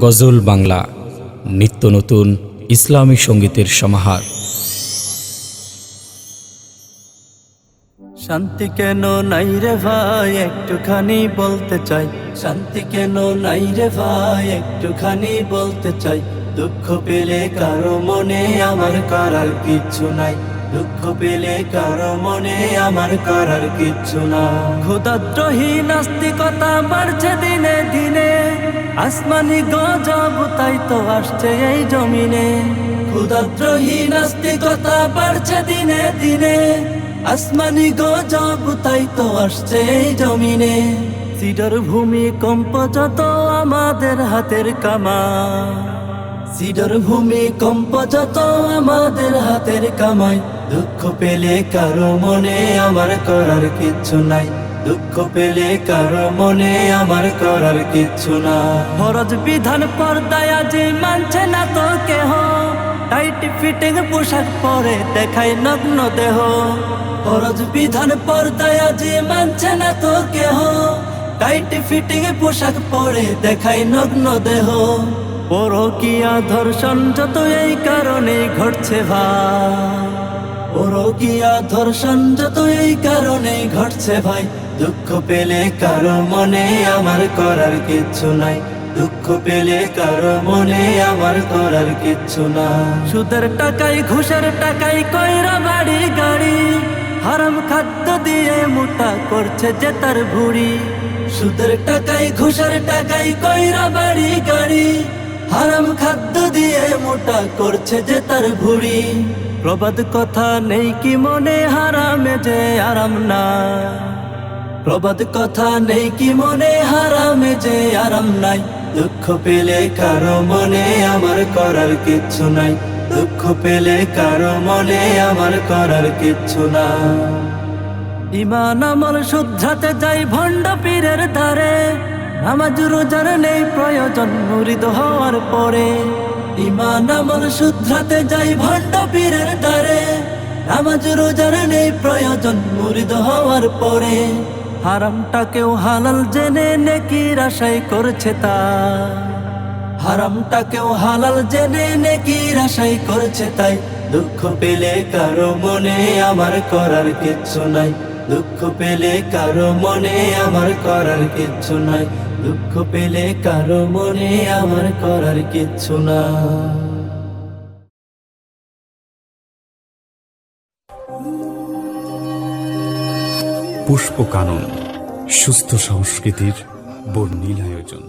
গজল বাংলা, নিত্য নতুন ইসলামী সঙ্গীতের সমাহার। শান্তি কেন নাই রে ভাই, একটুখানি বলতে চাই। শান্তি কেন নাই রে ভাই, একটুখানি বলতে চাই। দুঃখ পেলে কারও মনে আমার করার কিচ্ছু নাই। দুঃখ পেলে কারও মনে আমার করার কিচ্ছু না। ক্ষুদাদ্রোহী নাস্তিকতা বাড়ছে দিনে দিনে। আসমানি গজব তাই তো আসছে এই জমিনে। ক্ষুদাদ্রোহী নাস্তিকতা বাড়ছে দিনে দিনে। আসমানি গজব তাই তো আসছে এই জমিনে। সিডার ভূমি কম্প যত আমাদের হাতের কামা সিডার ভূমি কম্প যত আমাদের হাতের কামাই। দুঃখ পেলে কারও মনে আমার করার কিচ্ছু নাই। দুঃখ পেলে কারও মনে আমার করার কিচ্ছু না। ফরজ বিধান পর্দায় আজি মানছে না তো কেহ। টাইট ফিটিং পোশাক পরে দেখায় নগ্ন দেহ। ফরজ বিধান পর্দায় আজি মানছে না তো কেহ। টাইট ফিটিং পোশাক পরে দেখায় নগ্ন দেহ। পরকিয়া ধর্ষণ যত এই কারণে ঘটছে ভাই। পরকিয়া ধর্ষণ যত এই কারণে ঘটছে ভাই, দুঃখ পেলে কারও মনে আমার করার কিচ্ছু নাই। দুঃখ পেলে কারও মনে আমার করার কিচ্ছু না সুদের টাকায়, ঘুষের টাকায় কয়রা বাড়ি গাড়ি, হারাম খাদ্য দিয়ে মোটা করছে যে তার ভুড়ি। সুদের টাকায়, ঘুষের টাকায় কয়রা বাড়ি গাড়ি, হারাম খাদ্য দিয়ে মোটা করছে যে তার ভুড়ি। প্রবাদ কথা নেই কি মনে, হারামে যে আরাম না। প্রবাদ কথা নেই কি মনে, হারামে যে আরাম নাই। দুঃখ পেলে কারও মনে আমার করার কিচ্ছু নাই। দুঃখ পেলে কারও মনে আমার করার কিচ্ছু না। ইমান আমার শুদ্ধাতে যাই ভণ্ড পীরের ধারে। নামাজ রোজার নেই প্রয়োজন, মুরিদ হওয়ার পরে। ইমান আমল শুদ্ধাতে যাই ভণ্ড পীরের ধারে নামাজ রোজার নেই প্রয়োজন, মুরিদ হওয়ার পরে। হারামটাকেও হালাল জেনে নেকির আশাই করছে তা। হারামটাকেও হালাল জেনে নেকির আশাই করছে তাই। দুঃখ পেলে কারও মনে আমার করার কিচ্ছু নাই। দুঃখ পেলে কারও মনে আমার করার কিচ্ছু নাই। দুঃখ পেলে কারও মনে আমার করার কিচ্ছু না। পুষ্প কানন সুস্থ সংস্কৃতির বর্ণিল আয়োজন।